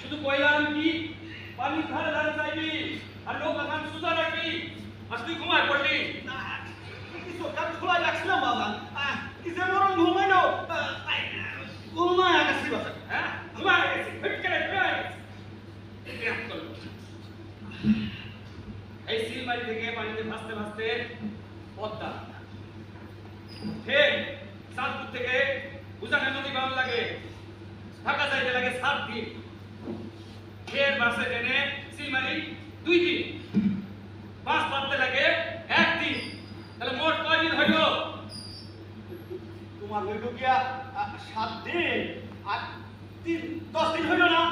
শুধু কইলাম কি পানি ধারে ধারে চাইবি আর লোক এখন সুজা রাখবি আর তুই ঘুমায় পড়লি। কাজ খোলা রাখছিলাম বাবা আহ, মরণ ঘুমাইলো ঘুমায় হ্যাঁ ঘুমায় গেছি ঘুমায়। এই থেকে পানিতে ভাসতে ভাসতে পদ্মা। ঠিক সাতপুর থেকে উজানে নদী বাম লাগে। ঢাকা যাইতে লাগে সাত দিন। ফের বাসে ট্রেনে সিলমারি দুই দিন। বাস পাততে লাগে এক দিন। তাহলে মোট কয় দিন হইল? তোমার হইল গিয়া সাত দিন আর তিন দশ দিন হইল না?